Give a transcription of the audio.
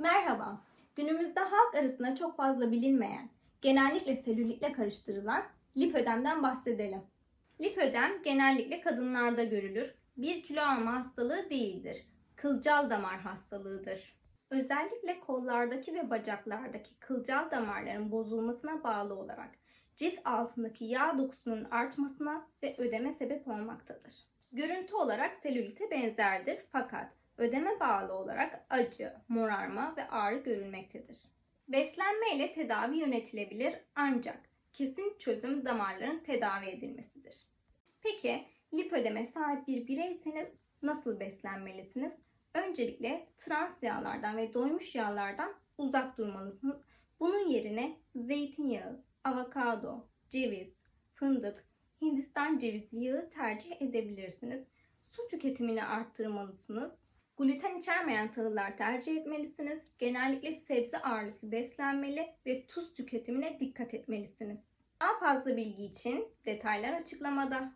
Merhaba. Günümüzde halk arasında çok fazla bilinmeyen, genellikle selülitle karıştırılan lipödemden bahsedelim. Lipödem genellikle kadınlarda görülür. Bir kilo alma hastalığı değildir. Kılcal damar hastalığıdır. Özellikle kollardaki ve bacaklardaki kılcal damarların bozulmasına bağlı olarak cilt altındaki yağ dokusunun artmasına ve ödeme sebep olmaktadır. Görüntü olarak selülite benzerdir fakat ödeme bağlı olarak acı, morarma ve ağrı görülmektedir. Beslenme ile tedavi yönetilebilir ancak kesin çözüm damarların tedavi edilmesidir. Peki lipödeme sahip bir bireyseniz nasıl beslenmelisiniz? Öncelikle trans yağlardan ve doymuş yağlardan uzak durmalısınız. Bunun yerine zeytinyağı, avokado, ceviz, fındık, Hindistan cevizi yağı tercih edebilirsiniz. Su tüketimini arttırmalısınız. Gluten içermeyen tahıllar tercih etmelisiniz. Genellikle sebze ağırlıklı beslenmeli ve tuz tüketimine dikkat etmelisiniz. Daha fazla bilgi için detaylar açıklamada.